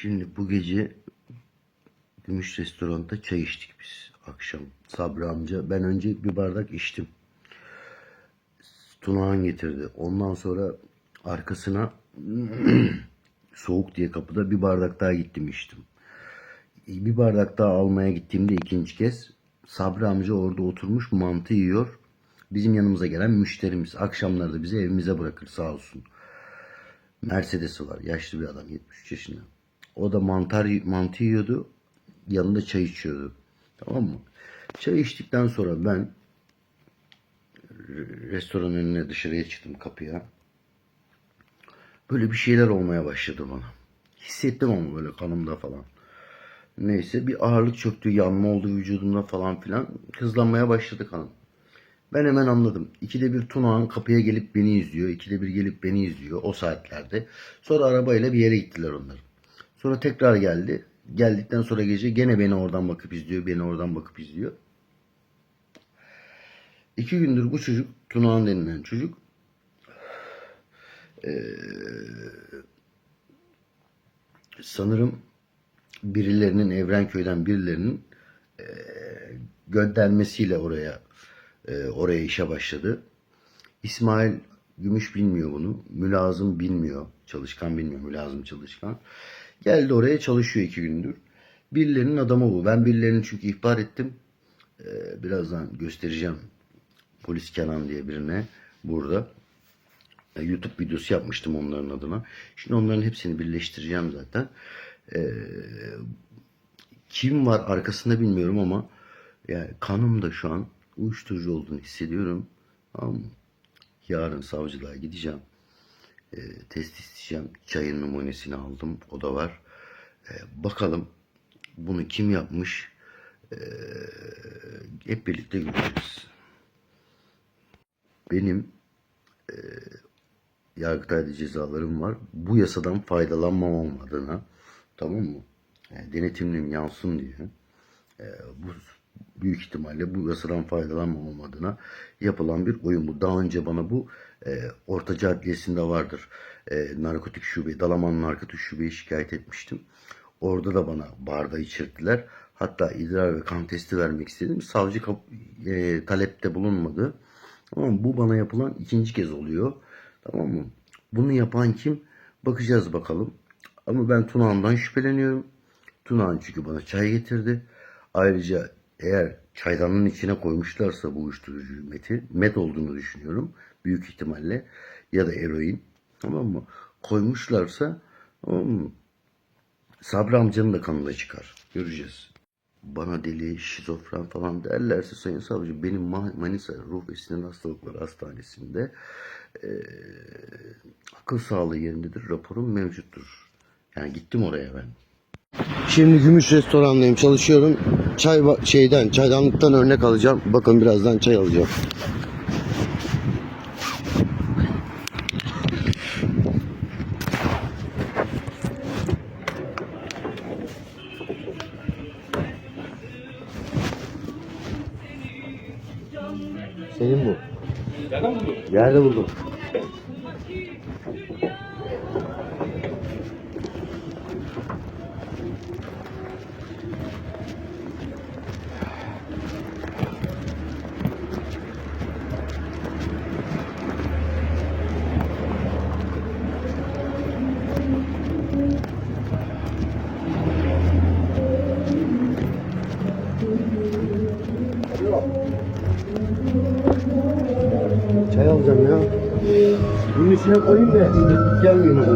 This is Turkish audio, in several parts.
Şimdi bu gece Gümüş Restoran'da çay içtik biz akşam. Sabri amca ben önce bir bardak içtim. Tunağan getirdi. Ondan sonra arkasına soğuk diye kapıda bir bardak daha gittim içtim. Bir bardak daha almaya gittiğimde ikinci kez Sabri amca orada oturmuş mantı yiyor. Bizim yanımıza gelen müşterimiz. Akşamları da bizi evimize bırakır sağ olsun. Mercedes'i var. Yaşlı bir adam 73 yaşında. O da mantar mantı yiyordu. Yanında çay içiyordu. Tamam mı? Çay içtikten sonra ben re- restoranın önüne dışarıya çıktım kapıya. Böyle bir şeyler olmaya başladı bana. Hissettim ama böyle kanımda falan. Neyse bir ağırlık çöktü, yanma oldu vücudumda falan filan. Hızlanmaya başladı kanım. Ben hemen anladım. İkide bir Tunağan kapıya gelip beni izliyor. İkide bir gelip beni izliyor o saatlerde. Sonra arabayla bir yere gittiler onlar. Sonra tekrar geldi. Geldikten sonra gece gene beni oradan bakıp izliyor. Beni oradan bakıp izliyor. İki gündür bu çocuk Tunağan denilen çocuk eee, sanırım birilerinin Evrenköy'den birilerinin eee, göndermesiyle oraya eee, oraya işe başladı. İsmail Gümüş bilmiyor bunu. Mülazım bilmiyor. Çalışkan bilmiyor. Mülazım çalışkan. Geldi oraya çalışıyor iki gündür. Birilerinin adamı bu. Ben birilerini çünkü ihbar ettim. Eee, birazdan göstereceğim. Polis Kenan diye birine burada. E, YouTube videosu yapmıştım onların adına. Şimdi onların hepsini birleştireceğim zaten. Ee, kim var arkasında bilmiyorum ama yani kanımda şu an uyuşturucu olduğunu hissediyorum. Mı? Yarın savcılığa gideceğim. Ee, test isteyeceğim. Çayın numunesini aldım. O da var. Ee, bakalım bunu kim yapmış? Ee, hep birlikte göreceğiz. Benim Yargıtay'da cezalarım var. Bu yasadan faydalanmamam adına tamam mı? Yani denetimlim yansın diye e, bu büyük ihtimalle bu yasadan faydalanmamam adına yapılan bir oyun bu. Daha önce bana bu e, Ortaca Adliyesi'nde vardır. E, narkotik şube, Dalaman Narkotik Şube'yi şikayet etmiştim. Orada da bana barda içirdiler. Hatta idrar ve kan testi vermek istedim. Savcı e, talepte bulunmadı. Tamam bu bana yapılan ikinci kez oluyor. Tamam mı? Bunu yapan kim? Bakacağız bakalım. Ama ben Tunağan'dan şüpheleniyorum. Tunağan çünkü bana çay getirdi. Ayrıca eğer çaydanın içine koymuşlarsa bu uyuşturucu meti, met olduğunu düşünüyorum. Büyük ihtimalle. Ya da eroin. Tamam mı? Koymuşlarsa tamam mı? Sabri amcanın da kanında çıkar. Göreceğiz. Bana deli, şizofren falan derlerse Sayın Savcı benim Ma- Manisa Ruh ve Sinir Hastalıkları Hastanesi'nde eee, akıl sağlığı yerindedir. Raporum mevcuttur. Yani gittim oraya ben. Şimdi Gümüş restorandayım çalışıyorum. Çay şeyden çaydanlıktan örnek alacağım. Bakın birazdan çay alacağım. Senin bu. Nereden buldun? Yerde buldum. Çay alacağım ya. Bunun içine koyayım da gelmiyor.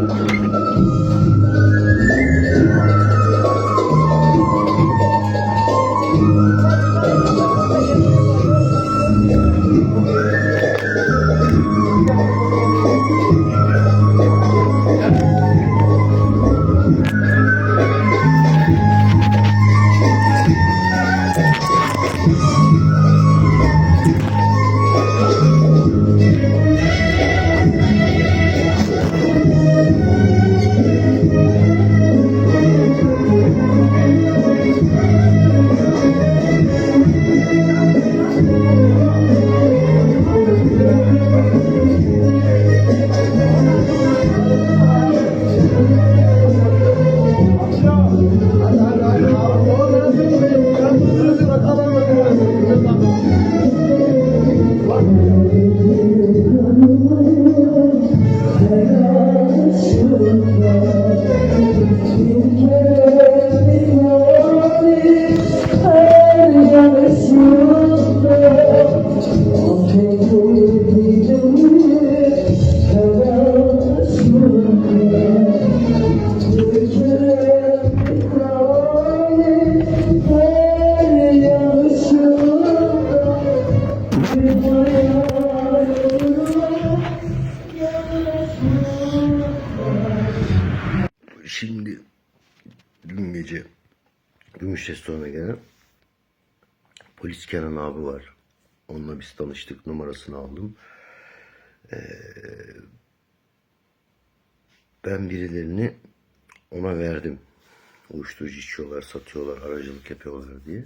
Şimdi dün gece Gümüş restorana gelen polis Kenan abi var. Onunla biz tanıştık. Numarasını aldım. Ee, ben birilerini ona verdim. Uyuşturucu içiyorlar, satıyorlar, aracılık yapıyorlar diye.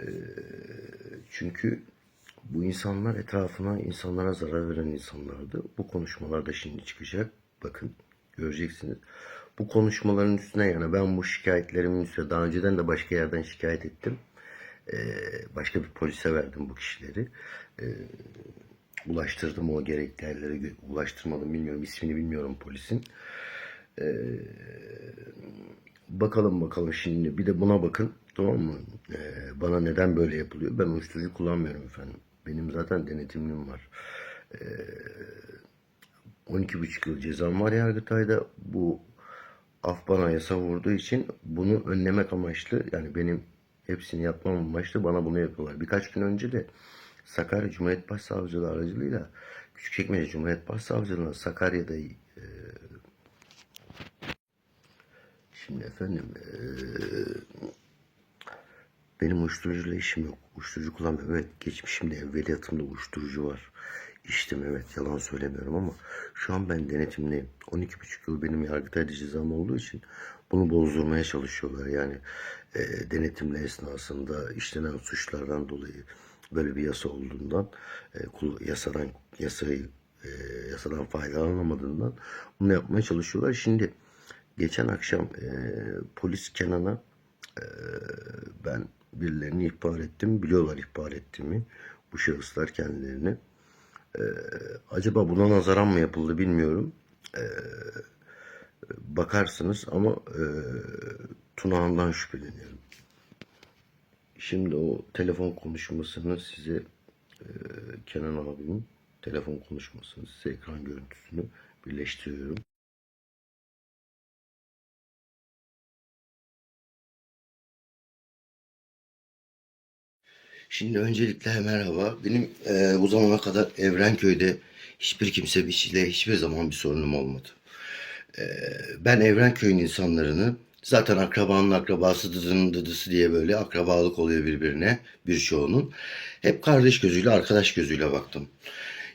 Ee, çünkü bu insanlar etrafına insanlara zarar veren insanlardı. Bu konuşmalarda şimdi çıkacak. Bakın göreceksiniz. Bu konuşmaların üstüne yani ben bu şikayetlerimin üstüne daha önceden de başka yerden şikayet ettim. Ee, başka bir polise verdim bu kişileri. Ee, ulaştırdım o gerekli yerlere ulaştırmadım bilmiyorum ismini bilmiyorum polisin. Ee, bakalım bakalım şimdi bir de buna bakın tamam mı? Ee, bana neden böyle yapılıyor? Ben uyuşturucu kullanmıyorum efendim. Benim zaten denetimim var. Ee, 12,5 yıl cezam var Yargıtay'da. Bu af bana yasa vurduğu için bunu önlemek amaçlı yani benim hepsini yapmam amaçlı bana bunu yapıyorlar. Birkaç gün önce de Sakarya Cumhuriyet Başsavcılığı aracılığıyla Küçükçekmece Cumhuriyet Başsavcılığı'na Sakarya'da e, şimdi efendim e, benim uyuşturucuyla işim yok. Uyuşturucu kullanmıyorum. Evet geçmişimde evveliyatımda uyuşturucu var. İçtim evet yalan söylemiyorum ama şu an ben denetimliyim. 12,5 yıl benim yargıtayda cezam olduğu için bunu bozdurmaya çalışıyorlar. Yani e, denetimle esnasında işlenen suçlardan dolayı böyle bir yasa olduğundan e, yasadan yasayı e, yasadan faydalanamadığından bunu yapmaya çalışıyorlar. Şimdi geçen akşam e, polis Kenan'a e, ben birilerini ihbar ettim. Biliyorlar ihbar ettiğimi. Bu şahıslar kendilerini. Ee, acaba buna nazaran mı yapıldı bilmiyorum. Ee, bakarsınız ama e, Tunağan'dan şüpheleniyorum. Şimdi o telefon konuşmasını size e, Kenan abimin telefon konuşmasını size ekran görüntüsünü birleştiriyorum. Şimdi öncelikle merhaba. Benim e, bu zamana kadar Evrenköy'de hiçbir kimse biçiyle hiçbir zaman bir sorunum olmadı. E, ben Evrenköy'ün insanlarını zaten akrabanın akrabası dıdının dıdısı diye böyle akrabalık oluyor birbirine birçoğunun. Hep kardeş gözüyle arkadaş gözüyle baktım.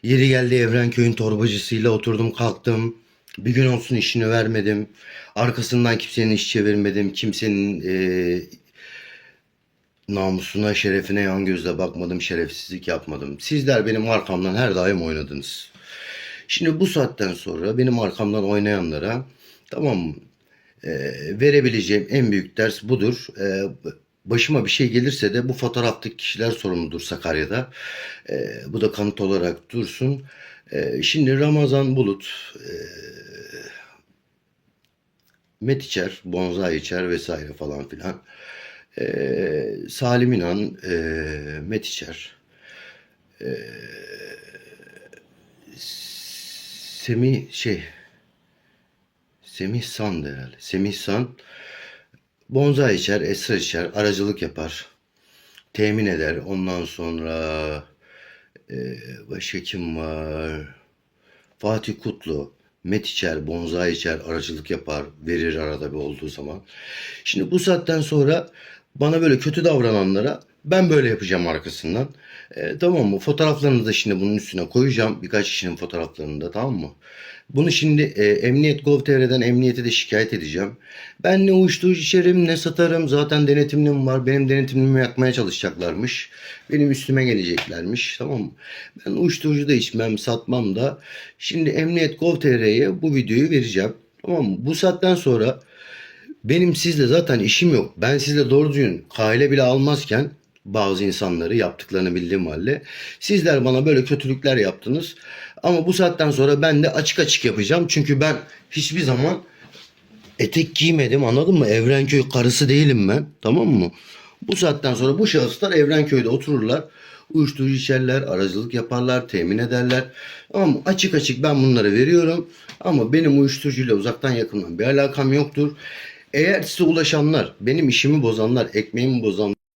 Yeri geldi Evrenköy'ün torbacısıyla oturdum kalktım. Bir gün olsun işini vermedim. Arkasından kimsenin iş çevirmedim. Kimsenin e, Namusuna, şerefine yan gözle bakmadım, şerefsizlik yapmadım. Sizler benim arkamdan her daim oynadınız. Şimdi bu saatten sonra benim arkamdan oynayanlara tamam mı? Ee, verebileceğim en büyük ders budur. Ee, başıma bir şey gelirse de bu fotoğraftaki kişiler sorumludur Sakarya'da. Ee, bu da kanıt olarak dursun. Ee, şimdi Ramazan Bulut, e, Met içer, Bonzai içer vesaire falan filan. Ee, Salim İnan, e, Met içer. Ee, Semih şey Semih San herhalde. Semih San bonzai içer, esrar içer, aracılık yapar. Temin eder. Ondan sonra e, başka kim var? Fatih Kutlu, met içer, bonzai içer, aracılık yapar, verir arada bir olduğu zaman. Şimdi bu saatten sonra bana böyle kötü davrananlara ben böyle yapacağım arkasından. E, tamam mı? Fotoğraflarını da şimdi bunun üstüne koyacağım. Birkaç kişinin fotoğraflarını da tamam mı? Bunu şimdi e, Emniyet Gov.tr'den emniyete de şikayet edeceğim. Ben ne uyuşturucu içerim ne satarım. Zaten denetimlim var. Benim denetimimi yakmaya çalışacaklarmış. Benim üstüme geleceklermiş. Tamam mı? Ben uyuşturucu da içmem, satmam da. Şimdi Emniyet Gov.tr'ye bu videoyu vereceğim. Tamam mı? Bu saatten sonra benim sizle zaten işim yok. Ben sizle doğru düzgün kale bile almazken bazı insanları yaptıklarını bildiğim halde sizler bana böyle kötülükler yaptınız. Ama bu saatten sonra ben de açık açık yapacağım. Çünkü ben hiçbir zaman etek giymedim anladın mı? Evrenköy karısı değilim ben tamam mı? Bu saatten sonra bu şahıslar Evrenköy'de otururlar. Uyuşturucu içerler, aracılık yaparlar, temin ederler. Ama açık açık ben bunları veriyorum. Ama benim uyuşturucuyla uzaktan yakından bir alakam yoktur. Eğer size ulaşanlar, benim işimi bozanlar, ekmeğimi bozanlar,